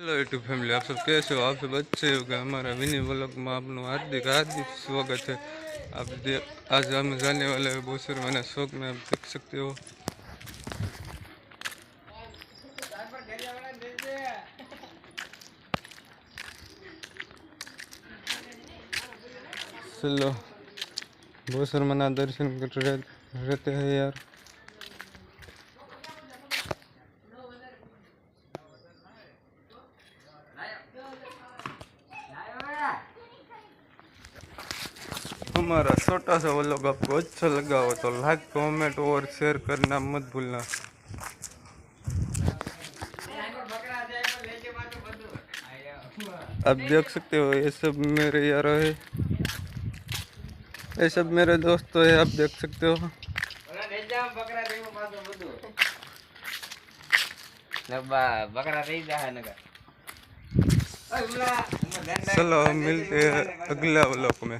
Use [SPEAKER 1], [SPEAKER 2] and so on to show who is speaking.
[SPEAKER 1] Hello YouTube family आप सब कैसे हो? आप सब अच्छे हो गए हमारा विनी ब्लॉग में आपનું हार्दिक हार्दिक स्वागत है। आप दे, आज हम जाने वाले हैं बहुत सारे मैंने शौक में आप देख सकते हो। चलो बहुत सारे मना दर्शन कर रहे रहते हैं यार। हमारा छोटा सा वो लोग आपको अच्छा लगा हो तो लाइक कमेंट और शेयर करना मत भूलना आप देख सकते हो ये सब मेरे यार है ये सब मेरे दोस्त है आप देख सकते हो चलो मिलते हैं अगला ब्लॉक में